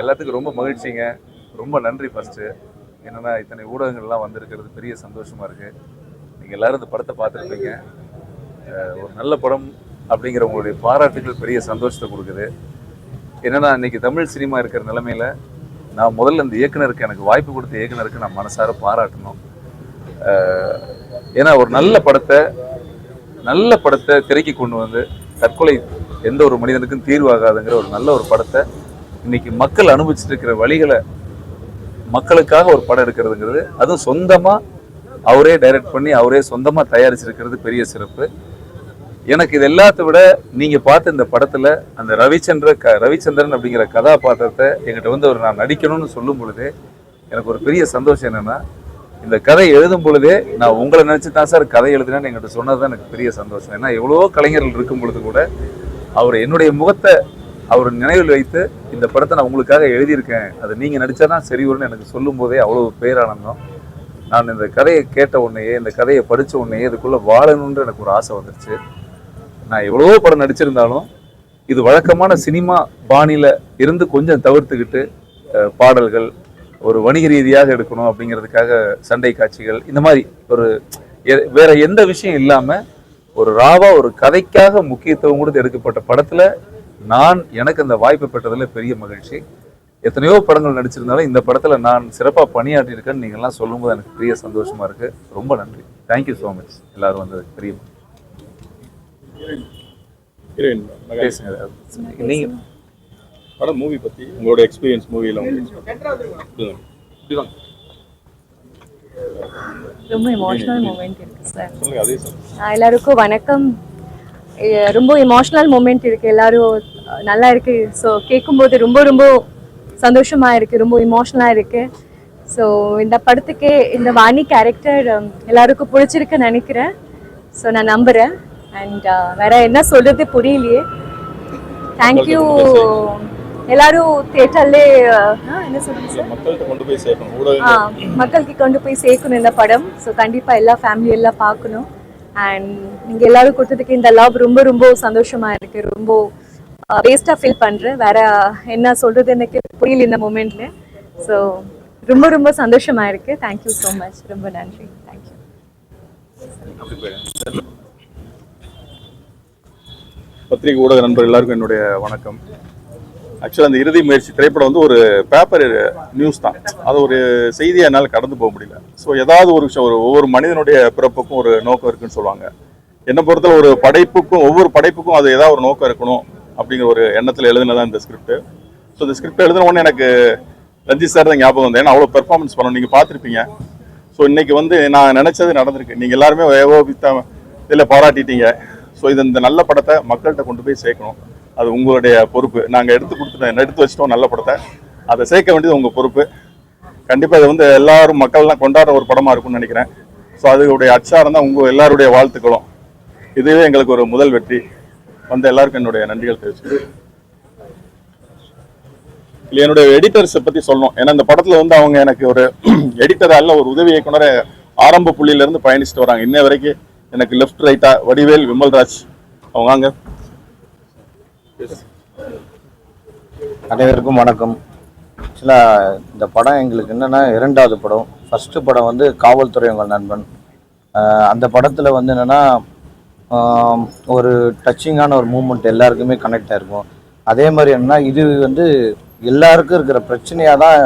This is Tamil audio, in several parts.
எல்லாத்துக்கும் ரொம்ப மகிழ்ச்சிங்க. ரொம்ப நன்றி ஃபஸ்ட்டு என்னென்னா இத்தனை ஊடகங்கள்லாம் வந்திருக்கிறது பெரிய சந்தோஷமாக இருக்குது நீங்கள் எல்லோரும் இந்த படத்தை பார்த்துருப்பீங்க. ஒரு நல்ல படம் அப்படிங்கிற உங்களுடைய பாராட்டுகள் பெரிய சந்தோஷத்தை கொடுக்குது. என்னன்னா இன்றைக்கி தமிழ் சினிமா இருக்கிற நிலமையில நான் முதல்ல இந்த இயக்குனருக்கு எனக்கு வாய்ப்பு கொடுத்த இயக்குனருக்கு நான் மனசார பாராட்டணும். ஏன்னா ஒரு நல்ல படத்தை நல்ல படத்தை திரைக்கு கொண்டு வந்து தற்கொலை எந்த ஒரு மனிதனுக்கும் தீர்வாகாதுங்கிற ஒரு நல்ல ஒரு படத்தை இன்னைக்கு மக்கள் அனுபவிச்சுட்டு இருக்கிற வழிகளை மக்களுக்காக ஒரு படம் எடுக்கிறதுங்கிறது அதுவும் சொந்தமாக அவரே டைரக்ட் பண்ணி அவரே சொந்தமாக தயாரிச்சிருக்கிறது பெரிய சிறப்பு. எனக்கு இது எல்லாத்த விட நீங்கள் பார்த்த இந்த படத்தில் அந்த ரவிச்சந்திர க ரவிச்சந்திரன் அப்படிங்கிற கதாபாத்திரத்தை என்கிட்ட வந்து அவர் நான் நடிக்கணும்னு சொல்லும் பொழுதே எனக்கு ஒரு பெரிய சந்தோஷம் என்னென்னா இந்த கதை எழுதும் பொழுதே நான் உங்களை நினச்சி தான் சார் கதை எழுதினேன்னு எங்கிட்ட சொன்னது தான் எனக்கு பெரிய சந்தோஷம். ஏன்னா எவ்வளவோ கலைஞர்கள் இருக்கும் பொழுது கூட அவர் என்னுடைய முகத்தை அவர் நினைவில் வைத்து இந்த படத்தை நான் உங்களுக்காக எழுதியிருக்கேன். அது நீங்கள் நடித்தா தான் சரி வரும்னு எனக்கு சொல்லும் போதே அவ்வளோ பேரானந்தம். நான் இந்த கதையை கேட்ட உடனேயே இந்த கதையை படித்த உடனேயே இதுக்குள்ளே வாழணுன்ற எனக்கு ஒரு ஆசை வந்துருச்சு. நான் எவ்வளவோ படம் நடிச்சிருந்தாலும் இது வழக்கமான சினிமா பாணியில் இருந்து கொஞ்சம் தவிர்த்துக்கிட்டு பாடல்கள் ஒரு வணிக ரீதியாக எடுக்கணும் அப்படிங்கிறதுக்காக சண்டை காட்சிகள் இந்த மாதிரி ஒரு எ- வேற எந்த விஷயம் இல்லாமல் ஒரு ராவா ஒரு கதைக்காக முக்கியத்துவம் கொடுத்து எடுக்கப்பட்ட படத்தில் நான் எனக்கு அந்த வாய்ப்பு பெற்றதுல பெரிய மகிழ்ச்சி. எத்தனையோ படங்கள் நடிச்சிருந்தாலும் இந்த படத்துல நான் சிறப்பாக பணியாற்றியிருக்கேன்னு நீங்க எல்லாம் சொல்லும்போது எனக்கு பெரிய சந்தோஷமா இருக்கு. ரொம்ப நன்றி. தேங்க்யூ ஸோ மச் எல்லாரும் வந்ததுக்கு பெரிய. பேசுங்க. படம் மூவி பத்தி உங்களோட எக்ஸ்பீரியன்ஸ் மூவில உங்களுக்கு ரொம்ப எமோஷ்னல் மூமெண்ட் இருக்கு சார் சொல்லுங்க அதே சார் எல்லாருக்கும் வணக்கம். ரொம்ப எமோஷ்னல் மூமெண்ட் இருக்கு. எல்லாரும் நல்லா இருக்கு. ஸோ கேட்கும்போது ரொம்ப ரொம்ப சந்தோஷமா இருக்கு. ரொம்ப இமோஷனலா இருக்கு. ஸோ இந்த படத்துக்கு இந்த வாணி கேரக்டர் எல்லாருக்கும் பிடிச்சிருக்குன்னு நினைக்கிறேன். ஸோ நான் நம்புறேன். அண்ட் வேற என்ன சொல்றது புரியலையே. தேங்க்யூ எல்லாரும் தேட்டர்லே என்ன ஊடகங்கள். மக்களுக்கு கொண்டு போய் சேர்க்கணும் இந்த படம். ஸோ கண்டிப்பாக எல்லா ஃபேமிலி எல்லாம் பார்க்கணும். அண்ட் நீங்கள் எல்லோரும் கொடுத்ததுக்கு இந்த லவ் ரொம்ப ரொம்ப சந்தோஷமா இருக்கு. ரொம்ப வேஸ்ட்டாக ஃபீல் பண்ணுறேன் வேற என்ன சொல்றது எனக்கு புரியல இந்த மூமெண்ட்ல ஸோ ரொம்ப ரொம்ப சந்தோஷமா இருக்கு. தேங்க்யூ ஸோ மச் ரொம்ப நன்றி. தேங்க்யூ பத்திரிகை ஊடக நண்பர் எல்லாருக்கும் என்னுடைய வணக்கம். ஆக்சுவலாக அந்த இறுதி முயற்சி திரைப்படம் வந்து ஒரு பேப்பர் நியூஸ் தான். அது ஒரு செய்தியை என்னால் கடந்து போக முடியல. ஸோ ஏதாவது ஒரு விஷயம் ஒரு ஒவ்வொரு மனிதனுடைய பிறப்புக்கும் ஒரு நோக்கம் இருக்குன்னு சொல்லுவாங்க. என்னை பொறுத்தவரை ஒரு படைப்புக்கும் ஒவ்வொரு படைப்புக்கும் அது ஏதாவது ஒரு நோக்கம் இருக்கணும் அப்படிங்கிற ஒரு எண்ணத்தில் எழுதினதான் இந்த ஸ்கிரிப்ட் ஸோ இந்த ஸ்கிரிப்ட் எழுதின உடனே எனக்கு ரஞ்சித் சார் தான் ஞாபகம் வந்தேன் ஏன்னா அவ்வளோ பெர்ஃபார்மன்ஸ் பண்ணணும். நீங்கள் பார்த்துருப்பீங்க. ஸோ இன்னைக்கு வந்து நான் நினச்சது நடந்திருக்கு. நீங்கள் எல்லாருமே ஏகோபித்த இதில் பாராட்டிட்டீங்க. ஸோ இது இந்த நல்ல படத்தை மக்கள்கிட்ட கொண்டு போய் சேர்க்கணும். அது உங்களுடைய பொறுப்பு. நாங்கள் எடுத்து கொடுத்துட்டோம் எடுத்து வச்சிட்டோம் நல்ல படத்தை. அதை சேர்க்க வேண்டியது உங்கள் பொறுப்பு. கண்டிப்பாக இது வந்து எல்லாரும் மக்கள்லாம் கொண்டாடுற ஒரு படமாக இருக்கும்னு நினைக்கிறேன். ஸோ அதோடைய அச்சாரம் தான் உங்கள் எல்லாருடைய வாழ்த்துக்களும். இதுவே எங்களுக்கு ஒரு முதல் வெற்றி. வந்த எல்லாருக்கும் என்னுடைய நன்றிகள் தெரிவிச்சு இல்ல என்னுடைய எடிட்டர்ஸை பற்றி சொல்லணும். ஏன்னா இந்த படத்தில் வந்து அவங்க எனக்கு ஒரு எடிட்டராக இல்லை ஒரு உதவி இயக்குனரை ஆரம்ப புள்ளியிலேருந்து பயணிச்சுட்டு வராங்க. இன்ன வரைக்கும் எனக்கு லெஃப்ட் ரைட்டா வடிவேல் விமல்ராஜ். அவங்க வாங்க அனைவருக்கும் வணக்கம். ஆக்சுவலாக இந்த படம் எங்களுக்கு என்னென்னா இரண்டாவது படம். ஃபஸ்ட்டு படம் வந்து காவல்துறை உங்கள் நண்பன். அந்த படத்தில் வந்து என்னென்னா ஒரு டச்சிங்கான ஒரு மூமெண்ட் எல்லாருக்குமே கனெக்ட் ஆகிருக்கும் அதே மாதிரி என்னன்னா இது வந்து எல்லாருக்கும் இருக்கிற பிரச்சனையாக தான்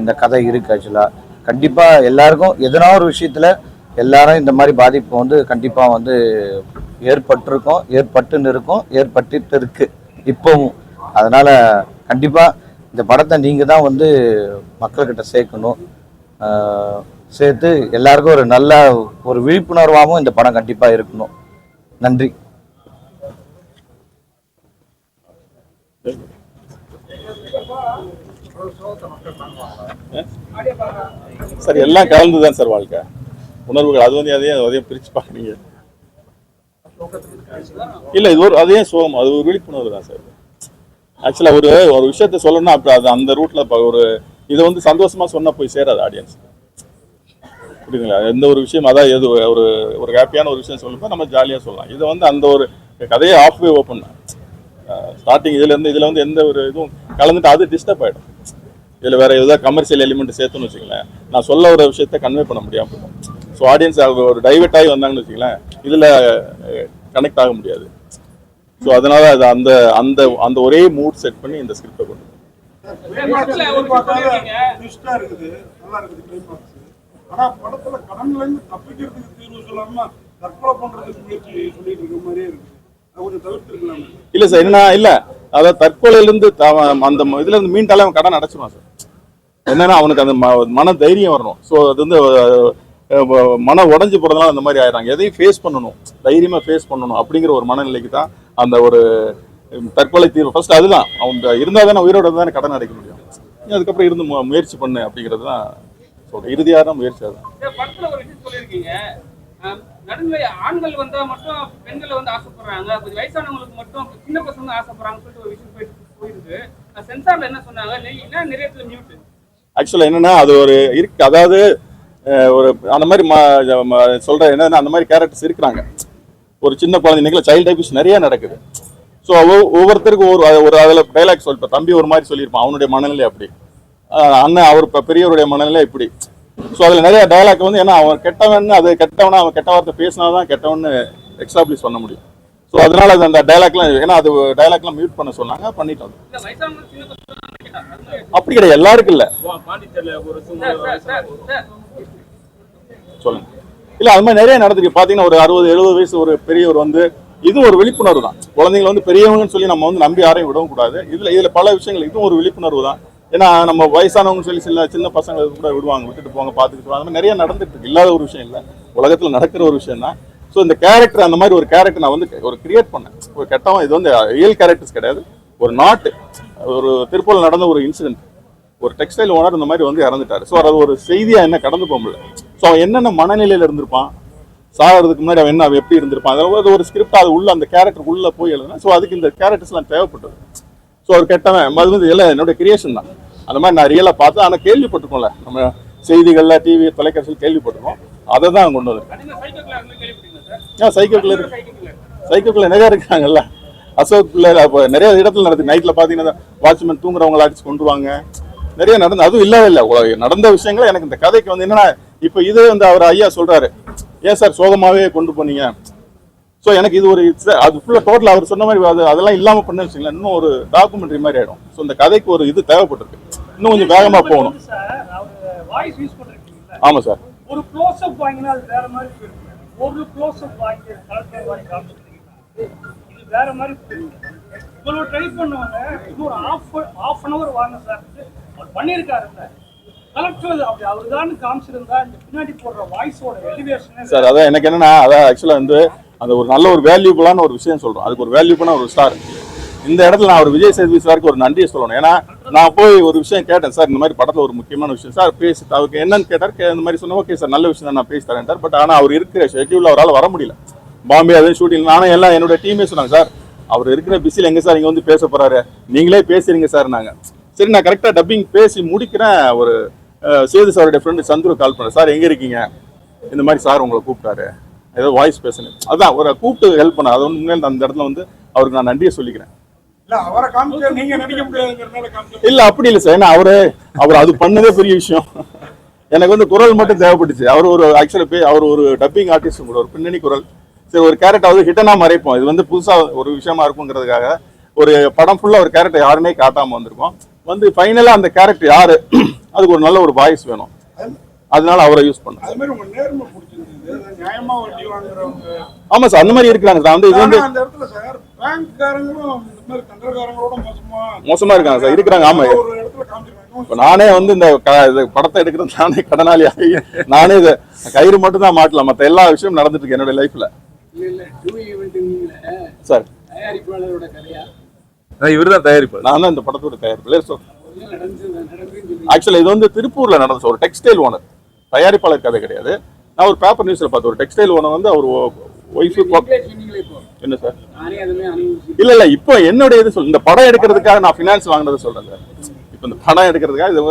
இந்த கதை இருக்குது ஆக்சுவலாக கண்டிப்பாக எல்லாருக்கும் எதனா ஒரு விஷயத்தில் எல்லாரும் இந்த மாதிரி பாதிப்பு வந்து கண்டிப்பாக வந்து ஏற்பட்டிருக்கும் ஏற்பட்டுன்னு இருக்கும் ஏற்பட்டு இருக்கு. இப்போவும். அதனால் கண்டிப்பாக இந்த படத்தை நீங்கள் தான் வந்து மக்கள்கிட்ட சேர்க்கணும். சேர்த்து எல்லாருக்கும் ஒரு நல்ல ஒரு விழிப்புணர்வாகவும் இந்த படம் கண்டிப்பாக இருக்கணும். நன்றி. சார் எல்லாம் கலந்து தான் சார் வாழ்க்கை. உணர்வுகள் அது வந்து அதையும் அதையும் பிரிச்சு பார்க்குறீங்க இல்ல இது ஒரு அதே சோகம் அது ஒரு விழிப்புணர்வு தான் சார். ஆக்சுவலா ஒரு ஒரு விஷயத்த சொல்லணும்னா அப்படி அது அந்த ரூட்ல ஒரு இதை வந்து சந்தோஷமா சொன்னா போய் சேராது ஆடியன்ஸ் புரியுதுங்களா? எந்த ஒரு விஷயம் அதான் எது ஒரு ஒரு ஹாப்பியான ஒரு விஷயம் சொல்லும்போது நம்ம ஜாலியா சொல்லலாம். இதை வந்து அந்த ஒரு கதையை ஆஃப் வே ஓப்பன் ஸ்டார்டிங் இதுல இருந்து இதுல வந்து எந்த ஒரு இதுவும் கலந்துட்டு அது டிஸ்டர்ப் ஆயிடும். இதுல வேற எதாவது கமர்ஷியல் எலிமெண்ட் சேர்த்துன்னு வச்சுங்களேன் நான் சொல்ல ஒரு விஷயத்த கன்வே பண்ண முடியாமல் போகும் ஸோ ஆடியன்ஸ் ஒரு டைவர்ட் ஆகி வந்தாங்கன்னு வச்சுங்களேன் இதுல கனெக்ட் ஆக முடியாது. ஸோ அதனால அது அந்த அந்த அந்த ஒரே மூட் செட் பண்ணி இந்த ஸ்கிரிப்டை கொண்டு இல்ல சார் என்ன இல்ல. அதாவது தற்கொலையில இருந்து அந்த இதுல இருந்து மீண்டாலே அவன் கடன் அடைச்சிருவான் சார். என்னன்னா அவனுக்கு அந்த ம- மன தைரியம் வரணும். ஸோ அது வந்து மன உடைஞ்சு போறதுனால அந்த மாதிரி ஆயிடுறாங்க. எதையும் ஃபேஸ் பண்ணணும். தைரியமா ஃபேஸ் பண்ணணும் அப்படிங்கிற ஒரு மனநிலைக்கு தான் அந்த ஒரு தற்கொலை தீர்வு. ஃபர்ஸ்ட் அதுதான். அவங்க இருந்தா தானே உயிரோட தானே கடன் அடைக்க முடியும். அதுக்கப்புறம் இருந்து முயற்சி பண்ணு அப்படிங்கிறது தான் சொல்றேன். இறுதியான முயற்சி அதுதான் படத்துல ஒரு விஷயம் சொல்லியிருக்கீங்க. நடுநிலை ஆண்கள் வந்தா மட்டும் பெண்களை வந்து ஆசைப்படுறாங்க. கொஞ்சம் வயசானவங்களுக்கு மட்டும் சின்ன பசங்க ஆசைப்படுறாங்கன்னு சொல்லிட்டு ஒரு விஷயம் போயிட்டு போயிருக்கு. சென்சார்ல என்ன சொன்னாங்க? என்ன நிறைய மியூட் ஆக்சுவலாக என்னன்னா அது ஒரு இருக்கு. அதாவது ஒரு அந்த மாதிரி சொல்ற என்னன்னா அந்த மாதிரி கேரக்டர்ஸ் இருக்கிறாங்க. ஒரு சின்ன குழந்தைங்கள சைல்ட் டைபிஸ் நிறைய நடக்குது. ஸோ ஒவ்வொருத்தருக்கும் ஒரு ஒரு அதில் டைலாக் சொல்லிப்ப தம்பி ஒரு மாதிரி சொல்லியிருப்பான் அவனுடைய மனநிலை அப்படி. அண்ணன் அவர் இப்போ பெரியவருடைய மனநிலை இப்படி. ஸோ அதில் நிறைய டைலாக் வந்து ஏன்னா அவன் கெட்டவன் அது கெட்டவனா அவன் கெட்ட வார்த்தை பேசினா தான் கெட்டவன்னு எக்ஸாப்ளிஷ் பண்ண முடியும். ஸோ அதனால அது அந்த டைலாக்லாம் ஏன்னா அது டைலாக்லாம் மியூட் பண்ண சொன்னாங்க பண்ணிட்டோம். அப்படி கிடையாது எல்லாருக்கும் இல்லை. சொல்லுங்க. இல்ல அது மாதிரி நிறைய நடந்துருக்கு. பாத்தீங்கன்னா ஒரு அறுபது எழுபது வயசு ஒரு பெரியவர் வந்து இது ஒரு விழிப்புணர்வு தான். குழந்தைங்களை வந்து பெரியவங்கன்னு சொல்லி நம்ம வந்து நம்பி யாரையும் விடவும் கூடாது. இதுல இதுல பல விஷயங்கள் இதுவும் ஒரு விழிப்புணர்வு தான். ஏன்னா நம்ம வயசானவங்க சொல்லி சில சின்ன பசங்க கூட விடுவாங்க விட்டுட்டு போங்க பார்த்துக்கிட்டு அந்த மாதிரி நிறைய நடந்துட்டு இருக்கு. இல்லாத ஒரு விஷயம் இல்லை. உலகத்துல நடக்கிற ஒரு விஷயம் தான். ஸோ இந்த கேரக்டர் அந்த மாதிரி ஒரு கேரக்டர் நான் வந்து ஒரு கிரியேட் பண்ணேன். ஒரு கெட்டவன் இது வந்து ரியல் கேரக்டர்ஸ் கிடையாது. ஒரு நாட்டு ஒரு திருப்பூர்ல நடந்த ஒரு இன்சிடென்ட் ஒரு டெக்ஸ்டைல் ஓனர் இந்த மாதிரி வந்து இறந்துட்டாரு. ஸோ அது ஒரு செய்தியா என்ன கடந்து போக முடியல. ஸோ அவன் என்னென்ன மனநிலையில இருந்திருப்பான்? சாகிறதுக்கு முன்னாடி அவன் என்ன அவன் எப்படி இருந்திருப்பான்? அதாவது அது ஒரு ஸ்கிரிப்ட் அது உள்ள அந்த கேரக்டர் உள்ள போய் எழுதுனா ஸோ அதுக்கு இந்த கேரக்டர்ஸ்லாம் தேவைப்பட்டது. ஸோ ஒரு கெட்டவன். அது வந்து எல்லாம் என்னோட கிரியேஷன் தான். அந்த மாதிரி நான் ரியலாக பார்த்தேன் ஆனால் கேள்விப்பட்டிருக்கோம்ல நம்ம செய்திகள்ல டிவி தொலைக்காட்சியில் கேள்விப்பட்டிருக்கோம். அதை தான் கொண்டு வந்து கண்டிப்பா சைக்கோ கிளாஸ் கேள்விப்பட்டீங்களா சார்? ஏன் சைக்கோ கிளர் சைக்கோ கிளாஸ் சைக்கோக்குள்ள நிறைய இருக்காங்கல்ல. அசோக் பிள்ளை நிறைய இடத்துல நடந்து நைட்ல பாத்தீங்கன்னா வாட்ச்மேன் தூங்குறவங்கள அடிச்சு கொண்டு வாங்க நிறைய நடந்து அதுவும் இல்லாத இல்ல. நடந்த விஷயங்கள் எனக்கு இந்த கதைக்கு வந்து என்னன்னா இப்போ இது வந்து அவர் ஐயா சொல்றாரு. ஏன் சார் சோகமாவே கொண்டு போனீங்க? ஸோ எனக்கு இது ஒரு அது ஃபுல்லாக டோட்டல் அவர் சொன்ன மாதிரி அது அதெல்லாம் இல்லாமல் பண்ண வச்சுங்களேன் இன்னும் ஒரு டாக்குமெண்ட்ரி மாதிரி ஆயிடும். ஸோ இந்த கதைக்கு ஒரு இது தேவைப்பட்டிருக்கு. இன்னும் கொஞ்சம் வேகமா போகணும். சார் அவர் வாய்ஸ் யூஸ் பண்ணிருக்கீங்களா ஆமா சார் ஒரு க்ளோஸ் அப் வாங்கினா அது வேற மாதிரி ஒரு க்ளோஸ் அப் வாங்கி கலெக்டர் வாங்கி காமிச்சிருக்கீங்களா இது வேற மாதிரி இவ்வளவு ட்ரை பண்ணவங்க இன்னொரு ஆஃப் ஆஃப் அன் அவர் வாங்க சார். அவர் பண்ணியிருக்காரு சார் அதான் எனக்கு என்னன்னா அதான் ஆக்சுவலாக வந்து அந்த ஒரு நல்ல ஒரு வேல்யூபுளான ஒரு விஷயம் சொல்கிறோம் அதுக்கு ஒரு வேல்யூபுளான ஒரு ஸ்டார் இந்த இடத்துல நான் ஒரு விஜய் சேதுபதி சாருக்கு ஒரு நன்றியை சொல்லணும். ஏன்னா நான் போய் ஒரு விஷயம் கேட்டேன். சார் இந்த மாதிரி படத்தில் ஒரு முக்கியமான விஷயம். சார் பேசி. அவருக்கு என்னன்னு கேட்டார். கே- இந்த மாதிரி சொன்னேன். ஓகே சார் நல்ல விஷயம் தான் நான் பேசி தரேன் பட் ஆனால் அவர் இருக்கிற ஷெட்யூல் அவரால் வர முடியல. பாம்பே அதே ஷூட்டிங் நானும் எல்லாம் என்னோட டீமே சொன்னாங்க சார் அவர் இருக்கிற பிஸியில் எங்கே சார் இங்கே வந்து பேச போகிறாரு நீங்களே பேசுறீங்க சார் நாங்கள் சரி நான் கரெக்டாக டப்பிங் பேசி முடிக்கிறேன். ஒரு சேது சாருடைய ஃப்ரெண்டு சந்துரு கால் பண்ணேன் சார் எங்க இருக்கீங்க? இந்த மாதிரி சார் உங்களை கூப்பிட்டாரு. ஏதோ வாய்ஸ் பேசணும் அதான் ஒரு கூப்பிட்டு ஹெல்ப் பண்ண அது உண்மையில அந்த இடத்துல வந்து அவருக்கு நான் நன்றியை சொல்லிக்கிறேன். இல்ல அப்படி இல்ல சார். ஏன்னா அவரு அவர் அது பண்ணதே பெரிய விஷயம். எனக்கு வந்து குரல் மட்டும் தேவைப்பட்டுச்சு. அவர் ஒரு ஆக்சுவலா போய் அவர் ஒரு டப்பிங் ஆர்டிஸ்ட் கூட ஒரு பின்னணி குரல். சரி ஒரு கேரக்டர் வந்து ஹிட்டனா மறைப்போம். இது வந்து புதுசா ஒரு விஷயமா இருக்குங்கிறதுக்காக ஒரு படம் ஃபுல்லா ஒரு கேரக்டர் யாருன்னே காட்டாம வந்திருக்கோம். வந்து ஃபைனலா அந்த கேரக்டர் யாரு? அதுக்கு ஒரு நல்ல ஒரு வாய்ஸ் வேணும். அதனால அவரை யூஸ் பண்ணேன் அது மாதிரி உங்க நேர்மை பிடிச்சிருந்தது. அது நியாயமா வட்டி வாங்குறவங்க ஆமா சார் அந்த மாதிரி இருக்கிறாங்க சார் அந்த இது வந்து ஆனா அந்த இடத்துல சார் பேங்க்காரங்களும் இந்த மாதிரி தண்டர்காரங்களோட மோசமா மோசமா இருக்காங்க சார் இருக்கிறாங்க. ஆமா. ஒரு இடத்துல காமிச்சிருக்காங்க. இப்ப நானே வந்து இந்த க- இது படத்தை எடுக்கிறது நானே கடனாளி ஆகி நானே இதை கயிறு மட்டும் தான் மாட்டல மத்த எல்லா விஷயமும் நடந்துட்டு இருக்கு என்னோட லைஃப்ல சார் தயாரிப்பாளரோட கதையா? இவர் தான் தயாரிப்பார் நான் தான் இந்த படத்தோட தயாரிப்பு ஆக்சுவலா இது வந்து திருப்பூர்ல நடந்துச்சு ஒரு டெக்ஸ்டைல் ஓனர் தயாரிப்பாளர் கதை கிடையாது. நான் ஒரு பேப்பர் நியூஸ்ல பார்த்தேன். ஒரு டெக்ஸ்டைல் ஓனர் வந்து அவர் ஒய்ஃபு என்ன சார் இல்ல இல்ல இப்போ என்னுடைய இது சொல் இந்த படம் எடுக்கிறதுக்காக நான் ஃபினான்ஸ் வாங்கினதை சொல்றேன் சார் இப்போ இந்த படம் எடுக்கிறதுக்காக இது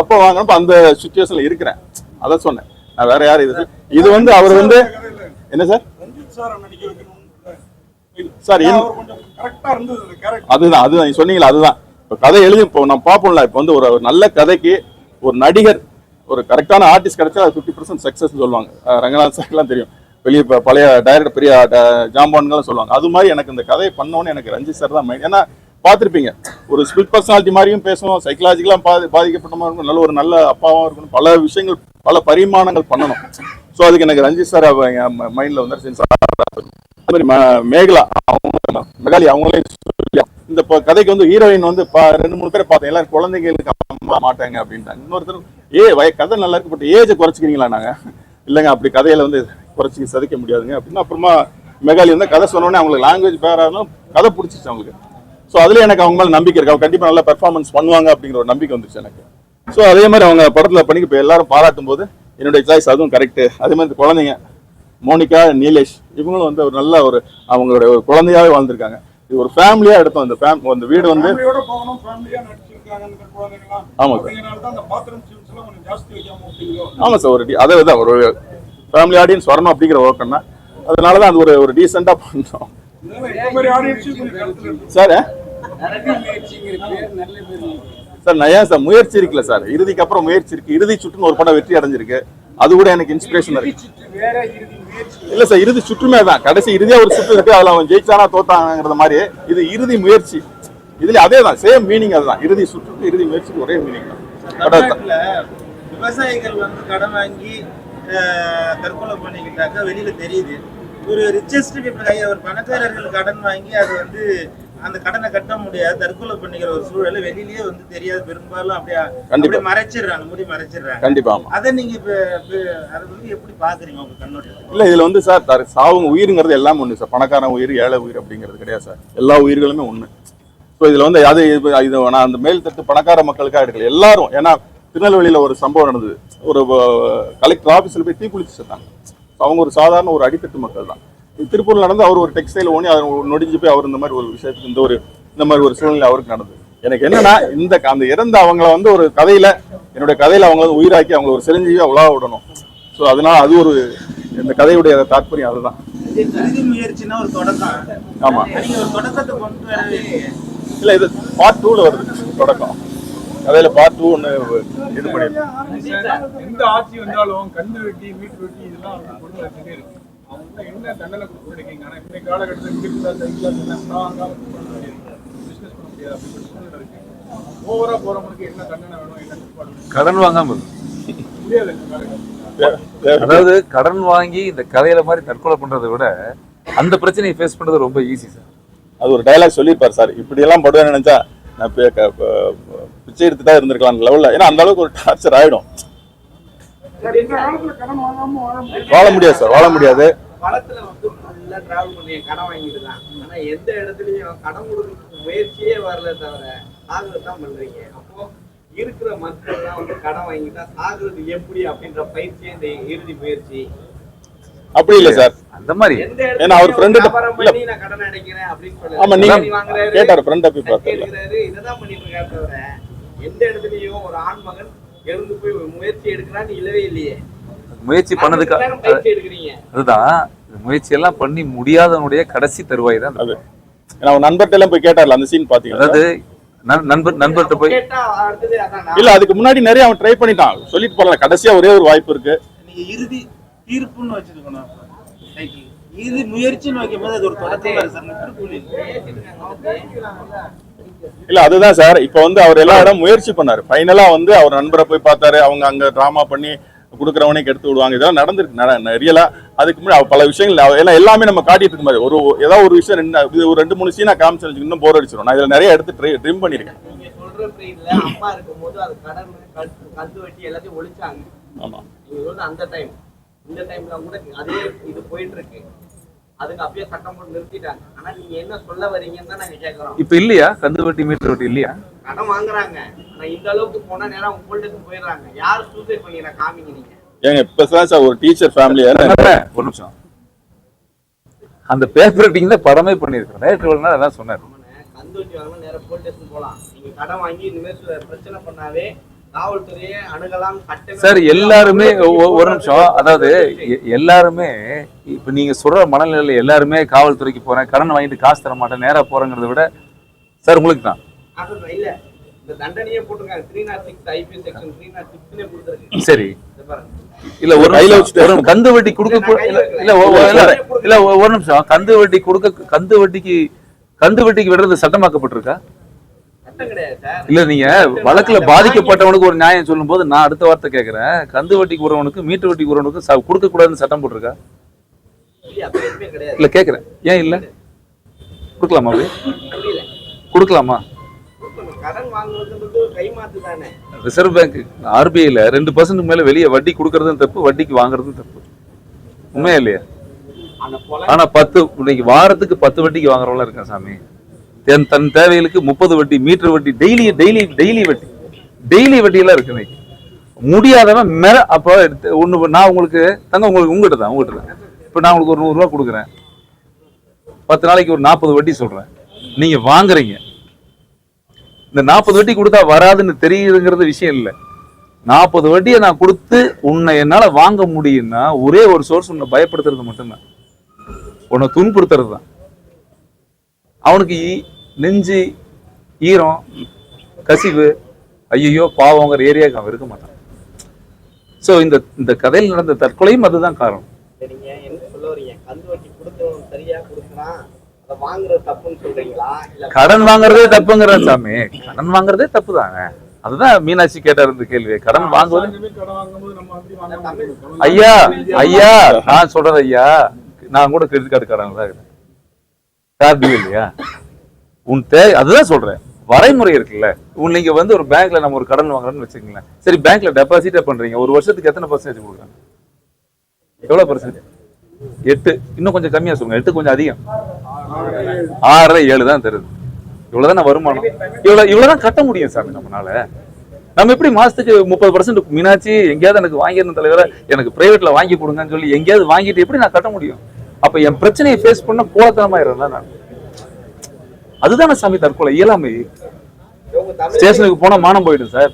அப்போ வாங்கினப்ப அந்த சுச்சுவேஷன்ல இருக்கிறேன். அதை சொன்னேன். நான் வேற யாரும் இது இது வந்து அவர் வந்து என்ன சார் சார் சார், அதுதான் அதுதான் சொன்னீங்களா அதுதான். இப்போ கதை எழுதி இப்போ நம்ம பார்ப்போம்ல இப்போ வந்து ஒரு நல்ல கதைக்கு ஒரு நடிகர் ஒரு கரெக்டான ஆர்டிஸ்ட் கிடைச்சா அது ஃபிஃப்டி பர்சன்ட் சக்ஸஸ் சொல்லுவாங்க. ரங்கநாத் சார்லாம் தெரியும். வெளியே இப்போ பழைய டைரக்டர் பெரிய ஜாம்பான்களும் சொல்லுவாங்க. அது மாதிரி எனக்கு இந்த கதையை பண்ணோன்னு எனக்கு ரஞ்சித் சார் தான் மைண்ட் ஏன்னா பார்த்துருப்பீங்க. ஒரு ஸ்பிரிட் பர்சனாலிட்டி மாதிரியும் பேசணும் சைக்கலாஜிக்கலாக பாதி பாதிக்கப்பட்ட மாதிரி இருக்கும் நல்ல ஒரு நல்ல அப்பாவாக இருக்கணும். பல விஷயங்கள் பல பரிமாணங்கள் பண்ணணும். ஸோ அதுக்கு எனக்கு ரஞ்சித் சார் மைண்டில் வந்து அது மாதிரி ம- மேகலா அவங்க மெகாலி அவங்களே இந்த கதைக்கு வந்து ஹீரோயின் வந்து பா- ரெண்டு மூணு பேரை பார்த்தேன். எல்லாரும் குழந்தைங்களுக்கு அம்மா மாட்டாங்க அப்படின்ட்டாங்க. இன்னொருத்தர் ஏ வய கதை நல்லா இருக்கு பட் ஏஜை குறைச்சிக்கிறீங்களா நாங்கள் இல்லைங்க அப்படி கதையில வந்து குறைச்சி சதிக்க முடியாதுங்க. அப்படின்னு அப்புறமா மெகாலி வந்து கதை சொன்னோடனே அவங்களுக்கு லாங்குவேஜ் பேராலும் கதை பிடிச்சிச்சு அவங்களுக்கு. ஸோ அதுல எனக்கு அவங்க மேலே நம்பிக்கை இருக்கு. அவங்க கண்டிப்பாக நல்லா பெர்ஃபார்மன்ஸ் பண்ணுவாங்க அப்படிங்கிற ஒரு நம்பிக்கை வந்துச்சு எனக்கு. ஸோ அதே மாதிரி அவங்க படத்தில் பண்ணி இப்போ எல்லாரும் பாராட்டும் போது என்னுடைய சாய்ஸ் அதுவும் கரெக்டு அதே மாதிரி குழந்தைங்க மோனிகா நீலேஷ் இவங்களும் வந்து ஒரு நல்ல ஒரு அவங்களுடைய ஒரு குழந்தையாவே வாழ்ந்திருக்காங்க. இது ஒரு ஃபேமிலியா எடுத்தோம். அந்த ஃபேம் அந்த வீடு வந்து ஆமா. சார் ஆமா சார் ஒரு அதை தான் ஒரு ஃபேமிலி ஆடியன்ஸ் வரணும் அப்படிங்கிற ஓக்கம்னா அதனால தான் அது ஒரு ஒரு டீசெண்டா எடுத்துக்கணும். சார் சார் ஏன் சார் முயற்சி இருக்குல்ல சார்? இறுதிக்கு அப்புறம் முயற்சி இருக்கு. இறுதி சுற்றுன்னு ஒரு படம் வெற்றி அடைஞ்சிருக்கு. அது கூட எனக்கு இன்ஸ்பிரேஷன் இருக்கு. வேற இல்ல சார் இறுதி சுற்றுமே தான் கடைசி இறுதியா ஒரு சுற்று இருக்கு அதுல அவன் ஜெயிச்சானா தோத்தாங்கிறது மாதிரி. இது இறுதி முயற்சி. இதுல அதே தான் சேம் மீனிங் அதுதான் இறுதி சுற்றுக்கு இறுதி முயற்சிக்கு ஒரே மீனிங் தான். விவசாயிகள் வந்து கடன் வாங்கி அஹ், தற்கொலை பண்ணிக்கிட்டாக்க வெளியில தெரியுது. ஒரு ரிச்சஸ்ட் பீப்புள் ஒரு பணக்காரர்கள் கடன் வாங்கி அது வந்து அந்த கடனை கட்ட முடியாது. தற்கொலை பண்ணிக்கிற ஒரு சூழல் வெளியிலயே வந்து தெரியாது. பெரும்பாலும் அப்படியே அப்படியே மறைச்சிடுறாங்க. முடி மறைச்சிடுறாங்க. கண்டிப்பா அதை நீங்க அதை வந்து எப்படி பாக்குறீங்க உங்க கண்ணோட்டத்தில்? இல்ல இதுல வந்து சார் தர- சாவுங்க உயிருங்கிறது எல்லாம் ஒண்ணு சார். பணக்காரன் உயிர் ஏழை உயிர் அப்படிங்கிறது கிடையாது சார். எல்லா உயிர்களுமே ஒண்ணு. ஸோ இதுல வந்து அது இது நான் அந்த மேல் தட்டு பணக்கார மக்களுக்காக எடுக்கல. எல்லாரும் ஏன்னா திருநெல்வேலியில ஒரு சம்பவம் நடந்தது. ஒரு கலெக்டர் ஆஃபீஸில் போய் தீக்குளிச்சு செத்தாங்க. அவங்க ஒரு சாதாரண ஒரு அடித்தட்டு மக்கள் தான். திருப்பூர்ல நடந்து அவர் ஒரு டெக்ஸ்டைல் ஓனி அவர் நொடிஞ்சு போய் அவர் இந்த மாதிரி ஒரு விஷயத்துக்கு இந்த ஒரு இந்த மாதிரி ஒரு சூழ்நிலை அவருக்கு நடந்தது. எனக்கு என்னன்னா இந்த அந்த இறந்த அவங்கள வந்து ஒரு கதையில என்னுடைய கதையில அவங்க வந்து உயிராக்கி அவங்கள ஒரு சிரஞ்சீவியா உலா விடணும். ஸோ அதனால அது ஒரு இந்த கதையுடைய தாற்பயம் அதுதான். ஆமா. நீங்க ஒரு தொடக்கத்தை கொண்டு வரவே இல்லையே. இல்ல இது பார்ட் டூல வருது தொடக்கம். கதையில பார்ட் டூ ஒன்று இது பண்ணிருக்கோம். என்ன தண்டனை கொடுத்துருக்கீங்க? ஆனா இந்த காலகட்டத்தில் இங்கிலீஷ் சைக்கிள் ஸ்ட்ராங்கா பிசினஸ் பண்ண முடியாது. அப்படின்னு சூழ்நிலை இருக்கு. ஓவரா போறவங்களுக்கு என்ன தண்டனை வேணும் என்ன? கடன் வாங்காம இரு. முடியாது அதாவது கடன் வாங்கி இந்த கதையில மாதிரி தற்கொலை பண்றதை விட அந்த பிரச்சனையை ஃபேஸ் பண்றது ரொம்ப ஈஸி சார் அது ஒரு டைலாக் சொல்லியிருப்பார் சார் இப்படி எல்லாம் படுவேன்னு நினைச்சா நான் பி- க- ப- பிச்சை எடுத்துட்டா இருந்திருக்கலாம் லெவல்ல ஏன்னா அந்த அளவுக்கு ஒரு டார்ச்சர் ஆயிடும். இந்த காலத்துல கடன் வாங்காம வாழ முடியாது? வாழ முடியாது சார் வாழ முடியாது. படத்துல வந்து ஃபுல்லா டிராவல் பண்ணி கடன் வாங்கிட்டு தான். ஆனா எந்த இடத்துலயும் கடன் கொடுக்கறதுக்கு முயற்சியே வரல தவிர சாகுறது தான் பண்றீங்க. அப்போ இருக்கிற மக்கள் எல்லாம் வந்து கடன் வாங்கிட்டா சாகுறது எப்படி அப்படின்ற பயிற்சியே இந்த இறுதி முயற்சி. அப்படி இல்ல சார். அந்த மாதிரி. ஏன்னா அவர் நான் கடன் அடைக்கிறேன் அப்படின்னு ஆமா நீங்க கேட்டார் ஃப்ரெண்ட் அப்படி இததான் பண்ணிட்டு இருக்காரு தவிர எந்த இடத்துலயும் ஒரு ஆண் மகன் எழுந்து போய் முயற்சி எடுக்கிறான்னு இல்லவே இல்லையே. முயற்சி பண்ணதுக்கு அதுதான். இந்த முயற்சி எல்லாம் பண்ணி முடியாதவனுடைய கடைசி தருவாய் தான் அது. அவர் நண்பர்கிட்ட எல்லாம் போய் கேட்டார்ல அந்த சீன் பாத்தீங்கன்னா அதாவது நண்- நண்பர் நண்பர்கிட்ட போய் இல்ல அதுக்கு முன்னாடி நிறைய அவன் ட்ரை பண்ணிட்டான். சொல்லிட்டு போறல கடைசியா ஒரே ஒரு வாய்ப்பு இருக்கு. நீங்க இறுதி தீர்ப்புன்னு வச்சிருக்கணும். இறுதி முயற்சின்னு வைக்கும் போது அது ஒரு தொடக்கம் இல்ல அதுதான் சார். இப்ப வந்து அவர் எல்லா இடம் முயற்சி பண்ணாரு. ஃபைனலா வந்து அவர் நண்பரை போய் பார்த்தாரு. அவங்க அங்க டிராமா பண்ணி கொடுக்குறவனே கெடுத்து விடுவாங்க. இதெல்லாம் நடந்திருக்கு. ரியலா அதுக்கு முன்னாடி பல விஷயங்கள் ஏன்னா எல்லாமே நம்ம காட்டிட்டு இருக்க மாதிரி. ஒரு ஏதாவது ஒரு விஷயம் ரெண்டு இது ஒரு ரெண்டு மூணு சீனா காமிச்சு இன்னும் போர் அடிச்சிடும் நான் இதுல நிறைய எடுத்து ட்ரை ட்ரிம் பண்ணிருக்கேன் நீங்க சொல்ற ட்ரெயின்ல அம்மா இருக்கும்போது அது கடன் கட்டு கந்து வெட்டி எல்லாத்தையும் ஒழிச்சாங்க. ஆமா. நீங்க சொல்ற அந்த டைம் இந்த டைம்ல கூட அதே இது போயிட்டு இருக்கு அதுக்கு அப்பயே சட்டம் போட்டு நிறுத்திட்டாங்க. ஆனா நீங்க என்ன சொல்ல வரீங்கன்னு தான் நாங்க கேக்குறோம். இப்ப இல்லையா? கந்து வட்டி மீட்டர் வட்டி இல்லையா? கடன் வாங்குறாங்க. ஆனா இந்த அளவுக்கு போனா நேரம் அவங்க போல்டேஷன் போயிடுறாங்க. யார் சூசைட் பண்ணிக்கிறா காமிங்க நீங்க? ஏங்க இப்பதான் சார் ஒரு டீச்சர் ஃபேமிலியா ஒரு நிமிஷம். அந்த பேப்பர் கட்டிங் தான் படமே பண்ணிருக்கேன் நேற்று அதான் சொன்னார். ஆமாண்ணே, கந்து வட்டி வாங்கினா நேரம் போல்டேஷன் போலாம். நீங்க கடன் வாங்கி இனிமேல் சில பிரச்சனை பண்ணாவே சார் எல்லாருமே ஒரு நிமிஷம். அதாவது எல்லாருமே இப்ப நீங்க சொல்ற மனநிலையில எல்லாருமே காவல்துறைக்கு போறேன். கடன் வாங்கிட்டு காசு தர மாட்டேன். நேரா போறேங்கிறத விட சார் உங்களுக்கு தான். நான் இல்ல. இந்த தண்டனையே போட்டிருக்காங்க. Three naught six IPS section three naught சிக்ஸ்னே கொடுத்துருக்கு. சரி. இல்ல ஒரு கையில வச்சுட்டு கந்து வட்டி கொடுக்க கூட- இல்ல இல்ல ஒரு நிமிஷம். கந்து வட்டி கொடுக்க கந்து வட்டிக்கு கந்து வட்டிக்கு விடுறது சட்டமாக்கப்பட்டிருக்கா? சட்டம் கிடையாது சார். இல்ல நீங்க வழக்குல பாதிக்கப்பட்டவனுக்கு ஒரு நியாயம் சொல்லும்போது நான் அடுத்த வார்த்தை கேக்குறேன். கந்து வட்டிக்கு விடுறவனுக்கு மீட்டு வட்டிக்கு விடுறவனுக்கு கொடுக்க கூடாதுன்னு சட்டம் போட்டிருக்கா? இல்ல கேக்குறேன். ஏன் இல்ல? கொடுக்கலாமா அப்படி கொடுக்கலாமா? ரிசர்வ் பேங்க் ஆர்பிஐல ரெண்டு பர்சன்ட் மேல வெளியே வட்டி கொடுக்கறதும் தப்பு வட்டிக்கு வாங்குறதும் தப்பு. உண்மையா இல்லையா? ஆனா பத்து இன்னைக்கு வாரத்துக்கு பத்து வட்டிக்கு வாங்குறவங்களா இருக்கான் சாமி? தன் தன் தேவைகளுக்கு முப்பது வட்டி மீட்டர் வட்டி டெய்லி டெய்லி டெய்லி வட்டி. டெய்லி வட்டி எல்லாம் இருக்கு இன்னைக்கு. முடியாதவன் மேல அப்போ எடுத்து ஒண்ணு நான் உங்களுக்கு தங்க உங்களுக்கு உங்ககிட்ட தான் உங்ககிட்ட தான். இப்போ நான் உங்களுக்கு ஒரு நூறுரூவா கொடுக்குறேன். பத்து நாளைக்கு ஒரு நாற்பது வட்டி சொல்றேன். நீங்க வாங்குறீங்க. இந்த நாற்பது வட்டி கொடுத்தா வராதுன்னு தெரியுதுங்கிறது விஷயம் இல்லை. நாற்பது வட்டியை நான் கொடுத்து உன்னை என்னால் வாங்க முடியும்னா ஒரே ஒரு சோர்ஸ் உன்னை பயப்படுத்துறது மட்டும்தான். உன்னை துன்புறுத்துறது தான் அவனுக்கு நெஞ்சு ஈரம் கசிவு ஐயோ பாவங்கிற ஏரியாவுக்கு அவன் இருக்க மாட்டான். ஸோ இந்த இந்த கதையில் நடந்த தற்கொலையும் அதுதான் காரணம். சரிங்க என்ன சொல்ல வரீங்க கந்து வட்டி கொடுத்தவன் சரியா கொடுக்குறான். கடன் வாங்குறதே தப்புங்கிற சாமி. கடன் வாங்குறதே தப்பு தாங்க அதுதான் மீனாட்சி கேட்டார் இந்த கேள்வி. கடன் வாங்குவது ஐயா ஐயா நான் சொல்றேன் ஐயா. நான் கூட கிரெடிட் கார்டு கடன் தான் இருக்கிறேன் கார்டு இல்லையா? உன் தே அதுதான் சொல்றேன். வரைமுறை இருக்குல்ல. உன் நீங்க வந்து ஒரு பேங்க்ல நம்ம ஒரு கடன் வாங்குறோம்னு வச்சுக்கங்களேன். சரி பேங்க்ல டெபாசிட்டே பண்றீங்க. ஒரு வருஷத்துக்கு எத்தனை பர்சன்டேஜ் கொடுக்குறாங்க? எவ்வளவு பர்சன்டேஜ் எட்டு. இன்னும் கொஞ்சம் கம்மியா சொல்லுங்க. எட்டு கொஞ்சம் அதிகம். ஆறரை ஏழு தான் தருது. இவ்வளவுதான் வருமானம்? இவ்வளவு இவ்வளவுதான் கட்ட முடியும் சாமி நம்மளால நம்ம எப்படி மாசத்துக்கு முப்பது பர்சன்ட் மீனாச்சு எங்கேயாவது எனக்கு வாங்கியிருந்த தலைவரை எனக்கு பிரைவேட்ல வாங்கி கொடுங்கன்னு சொல்லி எங்கேயாவது வாங்கிட்டு எப்படி நான் கட்ட முடியும்? அப்ப என் பிரச்சனையை ஃபேஸ் பண்ண கோலத்தனமாயிடும்ல நான். அதுதானே சாமி தற்கொலை இயலாமை. ஸ்டேஷனுக்கு போனா மானம் போயிடும் சார்.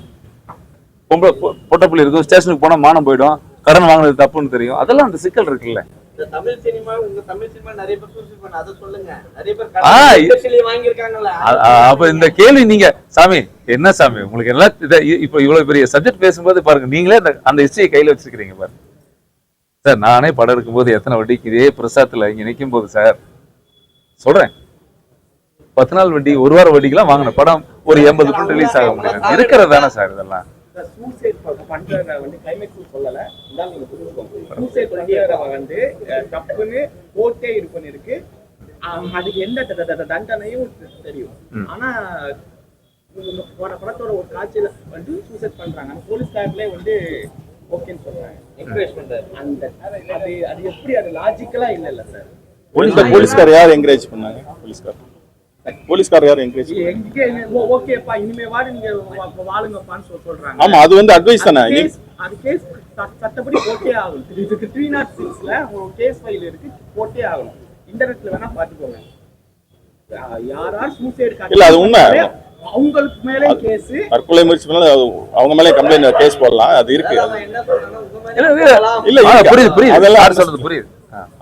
பொம்பளை பொட்டப்புள்ளி இருக்கும் ஸ்டேஷனுக்கு போனா மானம் போயிடும். கடன் வாங்கினது தப்புன்னு தெரியும். அதெல்லாம் அந்த சிக்கல் இருக்குல்ல. அப்ப இந்த கேள்வி நீங்க சாமி என்ன சாமி? உங்களுக்கு எல்லாம் இப்ப இவ்வளவு பெரிய சப்ஜெக்ட் பேசும்போது பாருங்க நீங்களே அந்த ஹிஸ்டரியை கையில வச்சிருக்கீங்க பாருங்க. சார் நானே படம் எடுக்கும்போது எத்தனை வட்டிக்கு இதே பிரசாத்துல இங்க நிக்கும் போது சார் சொல்றேன். பத்து நாள் வட்டி ஒரு வாரம் வட்டிக்கெல்லாம் வாங்கின படம் ஒரு எண்பது ரிலீஸ் ஆக முடியாது இருக்கிறது தானே சார் இதெல்லாம். சூசைட் பண்றத வந்து கிளைமேக்ஸ் சொல்லல. இதான் நீங்க புரிஞ்சுக்கோங்க. சூசைட் பண்றத வந்து தப்புன்னு இது பண்ணிருக்கு. அஹ், அதுக்கு எந்த தண்டனையும் தெரியும். ஆனா பட- படத்தோட ஒரு காட்சியில வந்து சூசைட் பண்றாங்க. அந்த போலீஸ்காரங்களே வந்து ஓகேன்னு சொல்றாங்க. என்கரேஜ் பண்றாரு. அந்த அது அது எப்படி அது லாஜிக்கலா இல்ல இல்ல சார் இந்த போலீஸ்கார் யார் என்கரேஜ் பண்ணாங்க? போலீஸ்கார் போலீஸ்கார் யார் என்கரேஜ் ஓகேப்பா இனிமே வாடி நீங்க வாழுங்கப்பான்னு சொல்- சொல்றாங்க. ஆமா அது வந்து அட்வைஸ் தானே? அது கேஸ் சட்டப்படி போட்டே ஆகணும் இதுக்கு த்ரீ நாட் சிக்ஸ்ல ஒரு கேஸ் ஃபைல் இருக்கு போட்டே ஆகணும் இன்டர்நெட்ல வேணா பாத்துக்கோங்க யா- யார் யார் சூசைடு இல்ல, அது உண்மை. அவங்களுக்கு மேலே கேஸ் தற்கொலை முயற்சி அது அவங்க மேலே கம்ப்ளைண்ட் கேஸ் போடலாம் அது இருக்கு. இல்ல. புரியுது புரியுது. அதெல்லாம் யார் சொல்றது புரியுது.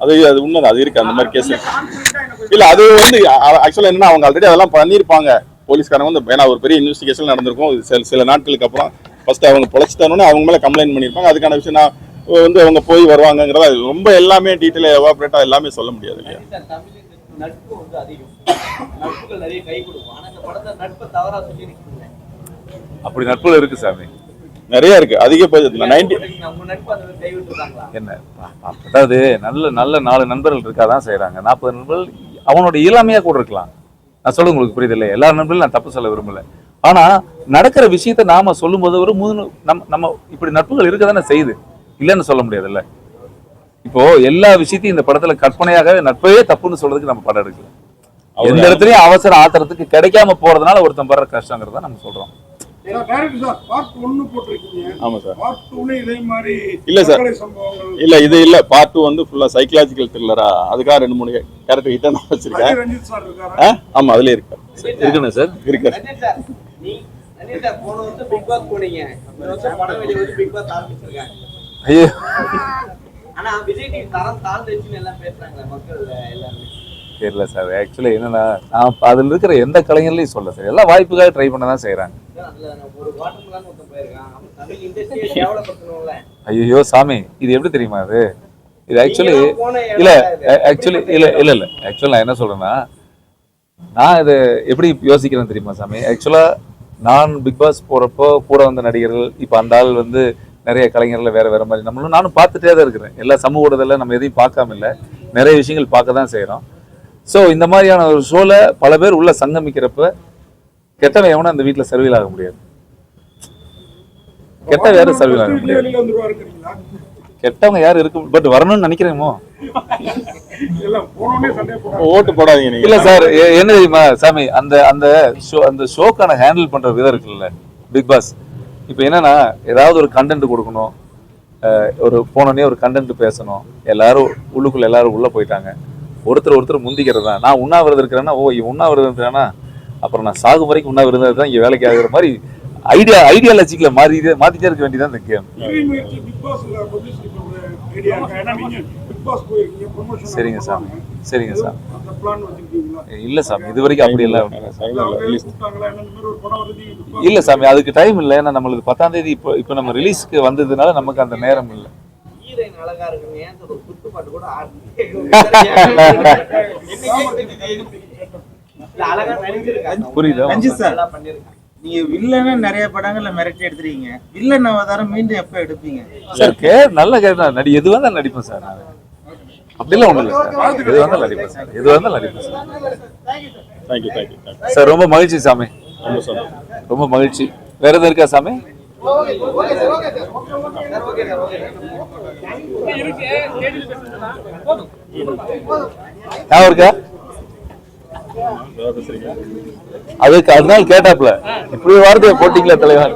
அது அது உண்மைதான். அது இருக்கு. அந்த மாதிரி கேஸ் இல்ல அது வந்து ஆக்சுவலா என்னன்னா அவங்க ஆல்ரெடி அதெல்லாம் பண்ணிருப்பாங்க போலீஸ்காரங்க வந்து ஏன்னா ஒரு பெரிய இன்வெஸ்டிகேஷன் நடந்திருக்கும். சில சில நாட்களுக்கு அப்புறம் ஃபர்ஸ்ட் அவங்க பொழைச்சிட்டானே அவங்க மேல கம்ப்ளைண்ட் பண்ணிருப்பாங்க அதுக்கான விஷயம் நான் வந்து அவங்க போய் வருவாங்கங்கிறத அது ரொம்ப எல்லாமே டீட்டெயில் எவாபரேட்டா எல்லாமே சொல்ல முடியாது இல்லையா? அப்படி நட்புல இருக்கு சாமி. நிறைய இருக்கு. அதிகபட்சத்தில் நைன்டி உங்க நட்பு அந்த கை விட்டுருக்காங்களா? என்ன? அதாவது நல்ல நல்ல நாலு நண்பர்கள் இருக்காதான் செய்றாங்க. நாற்பது நண்பர்கள் அவனோட இளமையா கூட இருக்கலாம். நான் சொல்றது உங்களுக்கு புரியுது இல்லை எல்லா நண்பர்களும் நான் தப்பு சொல்ல விரும்பல. ஆனா நடக்கிற விஷயத்த நாம சொல்லும்போது ஒரு மூணு நம்ம நம்ம இப்படி நட்புகள் இருக்க தானே செய்யுது. இல்லைன்னு சொல்ல முடியாதுல்ல. இப்போ எல்லா விஷயத்தையும் இந்த படத்துல கற்பனையாகவே நட்பவே தப்புன்னு சொல்றதுக்கு நம்ம படம் எடுக்கல. எந்த இடத்துலயும் அவசர ஆத்திரத்துக்கு கிடைக்காம போறதுனால ஒருத்தன் படுற கஷ்டங்கிறத நம்ம சொல்றோம். டேரக்டர் சார் பார்ட் ஒன்னு போட்டிருக்கீங்க. ஆமா சார் பார்ட் டூல இதே மாதிரி இல்ல சார். இல்ல இது இல்ல. பார்ட் டூ வந்து ஃபுல்லா சைக்கலாஜிக்கல் த்ரில்லரா அதுக்காக ரெண்டு மூணு கேரக்டர் கிட்ட நான் வச்சிருக்கேன். ரஞ்சித் சார் இருக்காரு? ஆ? ஆமா அதுல இருக்கு இருக்கணும் சார் இருக்கு ரஞ்சித் சார் நீ ரஞ்சித் சார் போன வருஷம் பிக் பாஸ் போனீங்க. இந்த வருஷம் படம் வெளியே வந்து பிக் பாஸ் ஆரம்பிச்சிருக்காங்க ஐயோ. ஆனா விஜய் தரம் தாழ்ந்துச்சுன்னு எல்லாம் பேசுறாங்களே மக்கள் எல்லாருமே. தெரியல சார். ஆக்சுவலி என்னன்னா நான் அதில் இருக்கிற எந்த கலைஞர்லையும் சொல்ல சார். எல்லா வாய்ப்புக்காக ட்ரை பண்ண தான் செய்கிறாங்க அதுல ஒரு வாட்டர்மெலன் ஒருத்தன் போயிருக்கான். அவன் தமிழ் இண்டஸ்ட்ரியை கேவலப்படுத்தணும்ல. ஐயோ சாமி இது எப்படி தெரியுமா அது? இது ஆக்சுவலி இல்ல. ஆக்சுவலி இல்ல இல்ல இல்ல. ஆக்சுவலி நான் என்ன சொல்றேன்னா நான் இது எப்படி யோசிக்கிறேன் தெரியுமா சாமி? ஆக்சுவலா நான் பிக் பாஸ் போறப்போ கூட வந்த நடிகர்கள் இப்போ அந்த ஆள் வந்து நிறைய கலைஞர்ல வேற வேற மாதிரி நம்மளும் நானும் பார்த்துட்டே தான் இருக்கிறேன். எல்லா சமூக ஊடகத்தில் நம்ம எதையும் பார்க்காம இல்லை. நிறைய விஷயங்கள் பார்க்க தான் செய்கிறோம் ஸோ இந்த மாதிரியான ஒரு ஷோல பல பேர் உள்ள சங்கமிக்கிறப்ப கெட்டவன் எவனும் அந்த வீட்டில் சர்வீல் ஆக முடியாது. கெட்ட யாரும் சர்வீல் ஆக முடியாது. கெட்டவங்க யாரும் இருக்கு? பட் வரணும்னு நினைக்கிறேமோ? ஓட்டு போடாதீங்க நீங்க. இல்ல சார் என்ன தெரியுமா சாமி அந்த அந்த ஷோ அந்த ஷோக்கான ஹேண்டில் பண்ற விதம் இருக்குல்ல பிக் பாஸ் இப்போ என்னன்னா ஏதாவது ஒரு கண்டென்ட் கொடுக்கணும் ஒரு போனோடனே ஒரு கண்டென்ட் பேசணும் எல்லாரும் உள்ளுக்குள்ள எல்லாரும் உள்ள போயிட்டாங்க. ஒருத்தர் ஒருத்தர் முந்திக்கிறது? தான் நான் உண்ணாவிரதம் இருக்கிறேன்னா ஓ உண்ணாவிரதம் இருக்கிறானா? அப்புறம் நான் சாகும் வரைக்கும் உண்ணாவிரதம் தான் இங்க வேலைக்கு ஆகுற மாதிரி ஐடியா ஐடியாலஜிக்கல மாறி மாத்திட்டே இருக்க வேண்டியதான் இந்த கேம் சரிங்க சாமி. சரிங்க சாமி. அந்த பிளான் வச்சிருக்கீங்களா? இல்ல சாமி. இது வரைக்கும் அப்படி எல்லாம் இல்ல சாமி. அதுக்கு டைம் இல்லை. ஏன்னா நம்மளுக்கு பத்தாம் தேதி இப்போ இப்போ நம்ம ரிலீஸ்க்கு வந்ததுனால நமக்கு அந்த நேரம் இல்லை. அழகா இருக்குன்னு ஏன் ஒரு குத்து பாட்டு கூட புரியுதா? ரஞ்சித் சார். பண்ணிருக்காங்க நீங்க வில்லனை நிறைய படங்கள்ல மிரட்டி எடுத்துறீங்க. வில்லன் அவதாரம் மீண்டும் எப்ப எடுப்பீங்க? சார் கே நல்ல கேட்டா நடி எது வந்தாலும் நடிப்பேன் சார் நான். அப்படிலாம் ஒண்ணும் இல்லை சார். எது வந்தாலும் நடிப்பேன் சார். எது வந்தாலும் நடிப்பேன் sir. Thank you thank you sir ரொம்ப மகிழ்ச்சி சாமி. ரொம்ப மகிழ்ச்சி. வேற எதுவும் இருக்கா சாமி? ஞாபகம் இருக்கா அதுக்கு அதுதான் கேட்டாப்ல இப்படி வார்த்தையை போட்டிங்களா தலைவர்